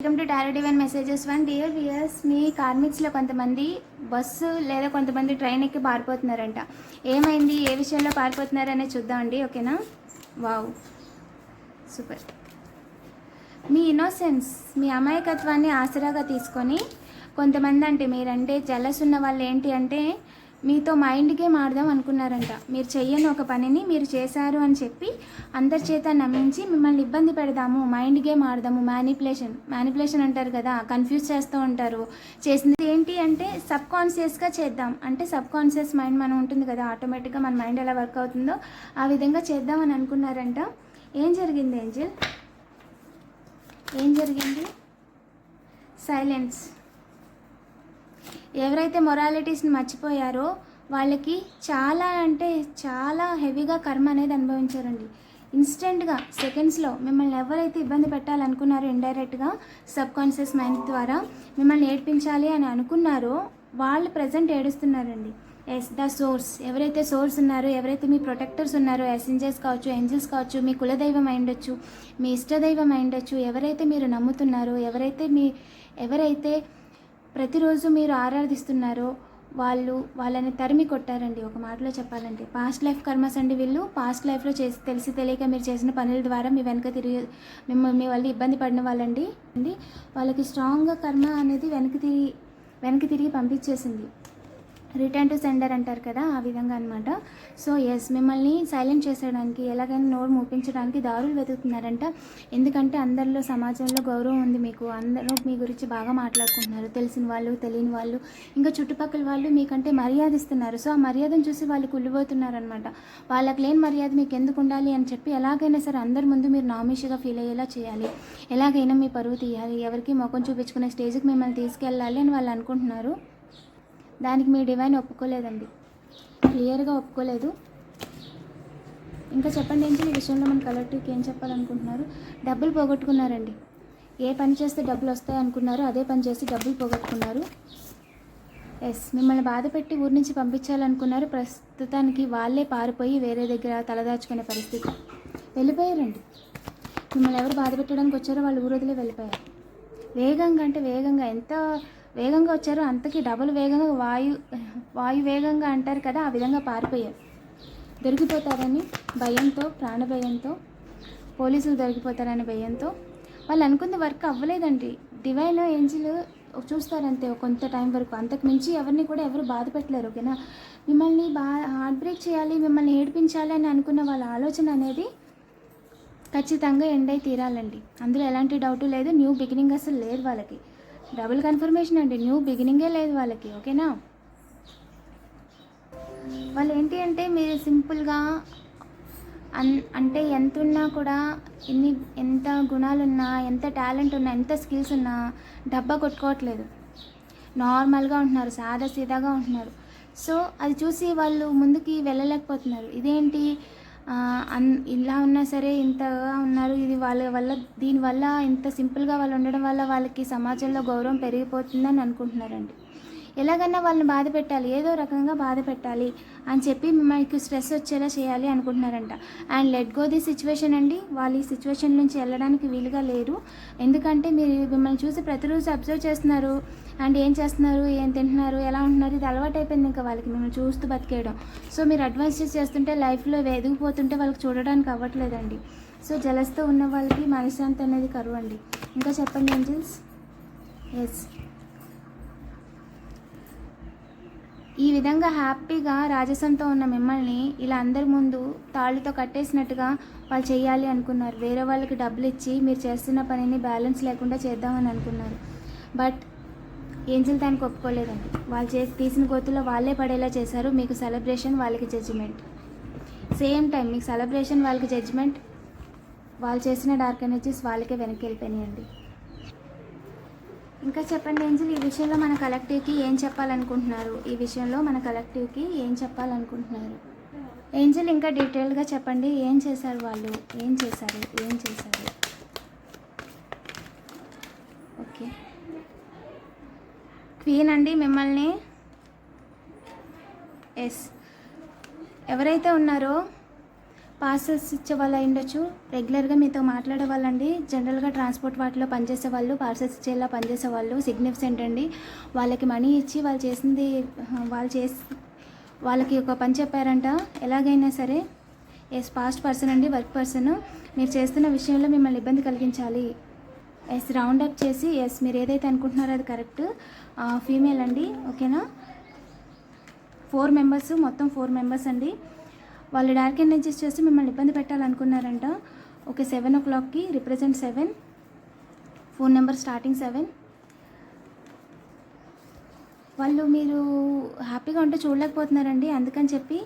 Welcome to tarot divine messages one dear viewers మీ కార్మిక్స్లో కొంతమంది bus లేదా కొంతమంది ట్రైన్ ఎక్కి పారిపోతున్నారంట. ఏమైంది? ఏ విషయంలో పారిపోతున్నారనే చూద్దామండి ఓకేనా? వావ్ సూపర్ మీ ఇన్నోసెన్స్ మీ అమాయకత్వాన్ని ఆసరాగా తీసుకొని కొంతమంది అంటే మీరంటే జలస్ ఉన్న వాళ్ళు ఏంటి అంటే మీతో మైండ్ గేమ్ ఆడదాం అనుకున్నారంట. మీరు చెయ్యని ఒక పనిని మీరు చేశారు అని చెప్పి అందరి చేత నమ్మించి మిమ్మల్ని ఇబ్బంది పెడదాము మైండ్ గేమ్ ఆడదాము మ్యానిపులేషన్ మ్యానిపులేషన్ అంటారు కదా కన్ఫ్యూజ్ చేస్తూ ఉంటారు. చేసింది ఏంటి అంటే సబ్ కాన్షియస్గా చేద్దాం. అంటే సబ్ కాన్షియస్ మైండ్ మనం ఉంటుంది కదా ఆటోమేటిక్గా మన మైండ్ ఎలా వర్క్ అవుతుందో ఆ విధంగా చేద్దామని అనుకున్నారంట. ఏం జరిగింది ఏంజిల్ ఏం జరిగింది? సైలెన్స్ ఎవరైతే మొరాలిటీస్ని మర్చిపోయారో వాళ్ళకి చాలా అంటే చాలా హెవీగా కర్మ అనేది అనుభవించారండి. ఇన్స్టెంట్గా సెకండ్స్లో మిమ్మల్ని ఎవరైతే ఇబ్బంది పెట్టాలనుకున్నారో ఇండైరెక్ట్గా సబ్ కాన్షియస్ మైండ్ ద్వారా మిమ్మల్ని ఏడ్పించాలి అని అనుకున్నారో వాళ్ళు ప్రజెంట్ ఏడుస్తున్నారండి. Yes the source. ఎవరైతే సోర్స్ ఉన్నారో ఎవరైతే మీ ప్రొటెక్టర్స్ ఉన్నారో ఎసెంజర్స్ కావచ్చు ఏంజల్స్ కావచ్చు మీ కులదైవం అయిండొచ్చు మీ ఇష్టదైవం అయిండొచ్చు ఎవరైతే మీరు నమ్ముతున్నారో ఎవరైతే మీ ఎవరైతే ప్రతిరోజు మీరు ఆరాధిస్తున్నారో వాళ్ళు వాళ్ళని తరిమి కొట్టారండి. ఒక మాటలో చెప్పాలంటే పాస్ట్ లైఫ్ కర్మస్ అండి వీళ్ళు. పాస్ట్ లైఫ్లో చేసి తెలిసి తెలియక మీరు చేసిన పనుల ద్వారా మీ వెనక తిరిగి మిమ్మల్ని మీ వాళ్ళు ఇబ్బంది పడిన వాళ్ళండి. అండి వాళ్ళకి స్ట్రాంగ్గా కర్మ అనేది వెనక్కి తిరిగి వెనక్కి తిరిగి పంపించేసింది. రిటర్న్ టు సెండర్ అంటారు కదా ఆ విధంగా అనమాట సో ఎస్ మిమ్మల్ని సైలెంట్ చేసేయడానికి ఎలాగైనా నోరు మూపించడానికి దారులు వెతుకుతున్నారంట. ఎందుకంటే అందరిలో సమాజంలో గౌరవం ఉంది మీకు. అందరూ మీ గురించి బాగా మాట్లాడుకుంటున్నారు. తెలిసిన వాళ్ళు తెలియని వాళ్ళు ఇంకా చుట్టుపక్కల వాళ్ళు మీకంటే మర్యాద ఇస్తున్నారు సో ఆ మర్యాదను చూసి వాళ్ళు కుళ్ళిపోతున్నారు అనమాట వాళ్ళకి లేని మర్యాద మీకు ఎందుకు ఉండాలి అని చెప్పి ఎలాగైనా సరే అందరి ముందు మీరు నామిషిగా ఫీల్ అయ్యేలా చేయాలి. ఎలాగైనా మీ పరువు తీయాలి. ఎవరికి ముఖం చూపించుకునే స్టేజ్కి మిమ్మల్ని తీసుకెళ్ళాలి అని వాళ్ళు అనుకుంటున్నారు. దానికి మీ డివైన్ ఒప్పుకోలేదండి. క్లియర్గా ఒప్పుకోలేదు. ఇంకా చెప్పండి ఏంటి ఈ విషయంలో మన కలెక్టివ్కి ఏం చెప్పాలనుకుంటున్నారు? డబ్బులు పోగొట్టుకున్నారండి. ఏ పని చేస్తే డబ్బులు వస్తాయి అనుకున్నారో అదే పని చేసి డబ్బులు పోగొట్టుకున్నారు. ఎస్ మిమ్మల్ని బాధ పెట్టి ఊరి నుంచి పంపించాలనుకున్నారు. ప్రస్తుతానికి వాళ్ళే పారిపోయి వేరే దగ్గర తలదాచుకునే పరిస్థితి. వెళ్ళిపోయారండి. మిమ్మల్ని ఎవరు బాధ పెట్టడానికి వచ్చారో వాళ్ళు ఊరు వదిలే వెళ్ళిపోయారు. వేగంగా అంటే వేగంగా ఎంత వేగంగా వచ్చారు. అంతకి డబుల్ వేగంగా వాయు వాయు వేగంగా అంటారు కదా ఆ విధంగా పారిపోయారు. దొరికిపోతారని భయంతో ప్రాణ భయంతో పోలీసులు దొరికిపోతారని భయంతో వాళ్ళు అనుకుంది వర్క్ అవ్వలేదండి. డివైన్ ఏంజిల్ చూస్తారంతే కొంత టైం వరకు. అంతకు మించి ఎవరిని కూడా ఎవరు బాధ పెట్టలేరు ఓకేనా? మిమ్మల్ని బా హార్ట్ బ్రేక్ చేయాలి మిమ్మల్ని ఏడిపించాలి అని అనుకున్న వాళ్ళ ఆలోచన అనేది ఖచ్చితంగా ఎండ్ అయి తీరాలండి. అందులో ఎలాంటి డౌట్ లేదు. న్యూ బిగినింగ్ అసలు లేదు వాళ్ళకి. డబుల్ కన్ఫర్మేషన్ అండి. న్యూ బిగినింగే లేదు వాళ్ళకి ఓకేనా? వాళ్ళు ఏంటి అంటే మీరు సింపుల్గా అన్ అంటే ఎంత ఉన్నా కూడా ఎన్ని ఎంత గుణాలున్నా ఎంత టాలెంట్ ఉన్నా ఎంత స్కిల్స్ ఉన్నా డబ్బా కొట్టుకోవట్లేదు. నార్మల్గా ఉంటున్నారు సాదా సీదాగా ఉంటున్నారు. సో అది చూసి వాళ్ళు ముందుకి వెళ్ళలేకపోతున్నారు. ఇదేంటి? ఇలా ఉన్నా సరే ఇంతగా ఉన్నారు. ఇది వాళ్ళ వల్ల దీనివల్ల ఇంత సింపుల్గా వాళ్ళు ఉండడం వల్ల వాళ్ళకి సమాజంలో గౌరవం పెరిగిపోతుందని అనుకుంటున్నారండి. ఎలాగన్నా వాళ్ళని బాధ పెట్టాలి ఏదో రకంగా బాధ పెట్టాలి అని చెప్పి మీకు స్ట్రెస్ వచ్చేలా చేయాలి అనుకుంటున్నారంట. And let go the situation అండి. వాళ్ళు ఈ సిచ్యువేషన్ నుంచి వెళ్ళడానికి వీలుగా లేరు. ఎందుకంటే మీరు మిమ్మల్ని చూసి ప్రతిరోజు అబ్జర్వ్ చేస్తున్నారు. అండ్ ఏం చేస్తున్నారు? ఏం తింటున్నారు? ఎలా ఉంటున్నారు? ఇది అలవాటు అయిపోయింది ఇంకా వాళ్ళకి. మిమ్మల్ని చూస్తూ బతికేయడం. సో మీరు అడ్వాన్సెస్ చేస్తుంటే లైఫ్లో ఎదిగిపోతుంటే వాళ్ళకి చూడడానికి అవ్వట్లేదండి. సో జలస్తో ఉన్న వాళ్ళకి మనశ్శాంతి అనేది కరువు అండి. ఇంకా చెప్పండి ఏంజిల్స్? ఎస్ ఈ విధంగా హ్యాపీగా రాజసంతో ఉన్న మిమ్మల్ని ఇలా అందరి ముందు తాళ్ళతో కట్టేసినట్టుగా వాళ్ళు చేయాలి అనుకున్నారు. వేరే వాళ్ళకి డబ్బులు ఇచ్చి మీరు చేస్తున్న పనిని బ్యాలెన్స్ లేకుండా చేద్దామని అనుకున్నారు. బట్ ఏంజిల్ దానికి ఒప్పుకోలేదండి వాళ్ళు చేసి తీసిన గోతులో వాళ్ళే పడేలా చేశారు. మీకు సెలబ్రేషన్ వాళ్ళకి జడ్జిమెంట్ సేమ్ టైం మీకు సెలబ్రేషన్ వాళ్ళకి జడ్జిమెంట్ వాళ్ళు చేసిన డార్క్ ఎనర్జీస్ వాళ్ళకే వెనక్కి వెళ్ళిపోయినాయండి ఇంకా చెప్పండి ఏంజిల్ ఈ విషయంలో మన కలెక్టివ్కి ఏం చెప్పాలనుకుంటున్నారు? ఈ విషయంలో మన కలెక్టివ్కి ఏం చెప్పాలనుకుంటున్నారు? ఏంజిల్ ఇంకా డీటెయిల్గా చెప్పండి. ఏం చేశారు వాళ్ళు? ఏం చేశారు? ఏం చేశారు? ఓకే. క్వీన్ అండి మిమ్మల్ని. ఎస్ ఎవరైతే ఉన్నారో పార్సల్స్ ఇచ్చే వాళ్ళు అయి ఉండొచ్చు. రెగ్యులర్గా మీతో మాట్లాడే వాళ్ళండి. జనరల్గా ట్రాన్స్పోర్ట్ వాటిలో పనిచేసే వాళ్ళు పార్సల్స్ ఇచ్చేలా పనిచేసే వాళ్ళు సిగ్నిఫికెంట్ అండి. వాళ్ళకి మనీ ఇచ్చి వాళ్ళు చేసింది వాళ్ళు చేసి వాళ్ళకి ఒక పని చెప్పారంట. ఎలాగైనా సరే ఎస్ పాస్ట్ పర్సన్ అండి వర్క్ పర్సన్ మీరు చేస్తున్న విషయంలో మిమ్మల్ని ఇబ్బంది కలిగించాలి. ఎస్ రౌండ్ అప్ చేసి ఎస్ మీరు ఏదైతే అనుకుంటున్నారో అది కరెక్ట్ ఫీమేల్ అండి ఓకేనా? ఫోర్ మెంబర్స్ మొత్తం ఫోర్ మెంబర్స్ అండి. వాళ్ళు డార్క్ ఎనర్జీస్ చేసి మిమ్మల్ని ఇబ్బంది పెట్టాలనుకున్నారంట. ఓకే సెవెన్ ఓ క్లాక్కి represent seven phone number starting seven వాళ్ళు మీరు హ్యాపీగా ఉంటే చూడలేకపోతున్నారండి. అందుకని చెప్పి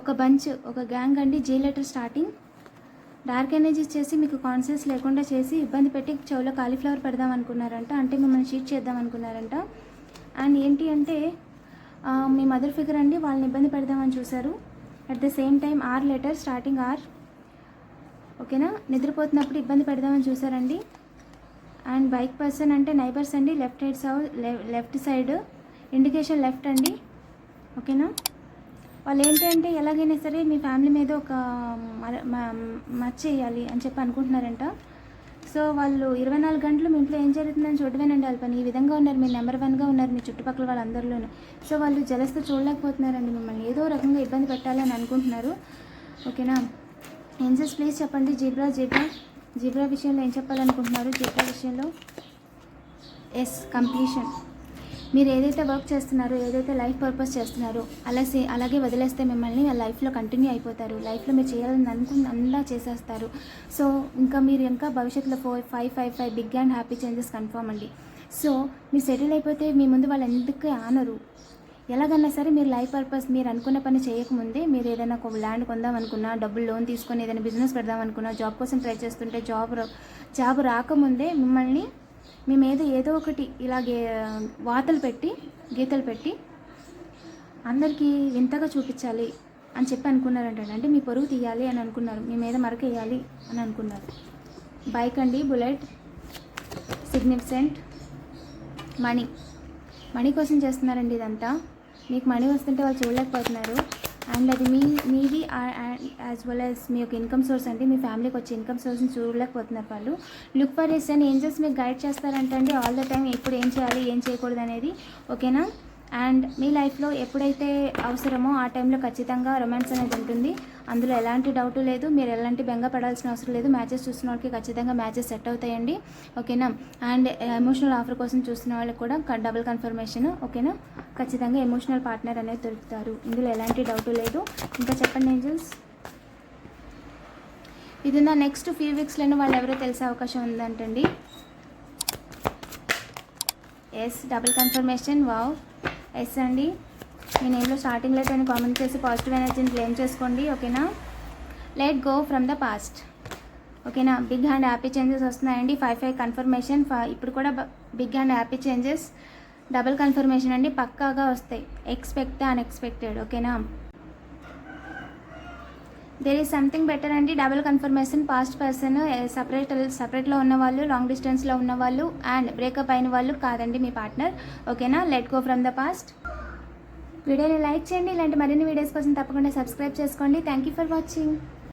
ఒక బంచ్ ఒక గ్యాంగ్ అండి J letter starting dark energies చేసి మీకు కాన్షియస్ లేకుండా చేసి ఇబ్బంది పెట్టి చెవులో కాలీఫ్లవర్ పెడదాం అనుకున్నారంట అంటే మిమ్మల్ని షీట్ చేద్దాం అనుకున్నారంట అండ్ ఏంటి అంటే మీ మదర్ ఫిగర్ అండి వాళ్ళని ఇబ్బంది పెడదామని చూశారు. At the same time R letter starting R ఓకేనా నిద్రపోతున్నప్పుడు ఇబ్బంది పెడదామని చూసారండి అండ్ బైక్ పర్సన్ అంటే నైబర్స్ అండి. Left side so left side indication left అండి. ఓకేనా వాళ్ళు ఏంటంటే ఎలాగైనా సరే మీ ఫ్యామిలీ మీద ఒక మర- అని చెప్పి అనుకుంటున్నారంట. సో వాళ్ళు ఇరవై నాలుగు గంటలు మీ ఇంట్లో ఏం జరుగుతుందని చూడవేనండి వాళ్ళ పని. ఈ విధంగా ఉన్నారు మీరు నెంబర్ వన్గా ఉన్నారు మీ చుట్టుపక్కల వాళ్ళందరిలోనూ. సో వాళ్ళు జలస్తో చూడలేకపోతున్నారండి మిమ్మల్ని. ఏదో రకంగా ఇబ్బంది పెట్టాలని అనుకుంటున్నారు. ఓకేనా? ఎన్సెస్ ప్లీజ్ చెప్పండి. Zebra zebra. జీబ్రా విషయంలో ఏం చెప్పాలనుకుంటున్నారు? జీబ్రా విషయంలో? Yes completion. మీరు ఏదైతే వర్క్ చేస్తున్నారో ఏదైతే లైఫ్ పర్పస్ చేస్తున్నారో అలా సే అలాగే వదిలేస్తే మిమ్మల్ని ఆ లైఫ్లో కంటిన్యూ అయిపోతారు. లైఫ్లో మీరు చేయాలని అనుకున్న అందా చేసేస్తారు. సో ఇంకా మీరు ఇంకా భవిష్యత్తులో four five five five big and happy changes confirm అండి. సో మీరు సెటిల్ అయిపోతే మీ ముందు వాళ్ళు ఎందుకు ఆనరు? ఎలాగన్నా సరే మీరు లైఫ్ పర్పస్ మీరు అనుకున్న పని చేయకముందే మీరు ఏదైనా ఒక ల్యాండ్ కొందాం అనుకున్నా డబ్బులు లోన్ తీసుకొని ఏదైనా బిజినెస్ పెడదాం అనుకున్నా జాబ్ కోసం ట్రై చేస్తుంటే జాబ్ రా- జాబ్ రాకముందే మిమ్మల్ని మేమేదో ఏదో ఒకటి ఇలాగే వాతలు పెట్టి గీతలు పెట్టి అందరికీ వింతగా చూపించాలి అని చెప్పి అనుకున్నారంట అంటే మీ పొరుగు తీయాలి అని అనుకున్నారు. మీ మీద మరకేయాలి అని అనుకున్నారు. బైక్ అండి బుల్లెట్ సిగ్నిఫికెంట్ మనీ. మనీ కోసం చేస్తున్నారండి ఇదంతా. మీకు మనీ వస్తుంటే వాళ్ళు చూడలేకపోతున్నారు. అండ్ అది మీ మీది యాజ్ వెల్ యాజ్ మీ యొక్క ఇన్కమ్ సోర్స్ అండి. మీ ఫ్యామిలీకి వచ్చే ఇన్కమ్ సోర్స్ని చూడలేకపోతున్నారు వాళ్ళు. లుక్ ఫర్ ఎస్ అని ఏంజల్స్ మీకు గైడ్ చేస్తారంటే ఆల్ ద టైం ఎప్పుడు ఏం చేయాలి ఏం చేయకూడదు అనేది. ఓకేనా అండ్ మీ లైఫ్లో ఎప్పుడైతే అవసరమో ఆ టైంలో ఖచ్చితంగా రొమాన్స్ అనేది ఉంటుంది. అందులో ఎలాంటి డౌట్ లేదు. మీరు ఎలాంటి బెంగ పడాల్సిన అవసరం లేదు. మ్యాచెస్ చూస్తున్న వాళ్ళకి ఖచ్చితంగా మ్యాచెస్ సెట్ అవుతాయండి. ఓకేనా? అండ్ ఎమోషనల్ ఆఫర్ కోసం చూస్తున్న వాళ్ళకి కూడా డబుల్ కన్ఫర్మేషన్. ఓకేనా? ఖచ్చితంగా ఎమోషనల్ పార్ట్నర్ అనేది దొరుకుతారు. ఇందులో ఎలాంటి డౌట్ లేదు. ఇంకా చెప్పండి ఏంజల్స్? ఇది నా నెక్స్ట్ ఫ్యూ వీక్స్లోనే వాళ్ళు ఎవరో తెలిసే అవకాశం ఉందంటండి. Yes double confirmation. Wow. Yes అండి. మీ నేమ్లో స్టార్టింగ్ అయితే అని కామెంట్ చేసి పాజిటివ్ ఎనర్జీని క్లెయిమ్ చేసుకోండి ఓకేనా? Let go from the past ఓకేనా? బిగ్ హ్యాండ్ హ్యాపీ చేంజెస్ వస్తున్నాయండి. ఫైవ్ ఫైవ్ కన్ఫర్మేషన్ ఇప్పుడు కూడా big hand happy changes double confirmation అండి. పక్కాగా వస్తాయి. ఎక్స్పెక్ట్ అన్ఎక్స్పెక్టెడ్ ఓకేనా? దేర్ ఈజ్ సంథింగ్ బెటర్ అండి. Double confirmation past person separate సపరేట్లో ఉన్న వాళ్ళు లాంగ్ డిస్టెన్స్లో ఉన్న వాళ్ళు అండ్ బ్రేకప్ అయిన వాళ్ళు కాదండి మీ పార్ట్నర్ ఓకేనా let go from the past వీడియోని లైక్ చేయండి. ఇలాంటి మరిన్ని వీడియోస్ కోసం తప్పకుండా సబ్స్క్రైబ్ చేసుకోండి. Thank you for watching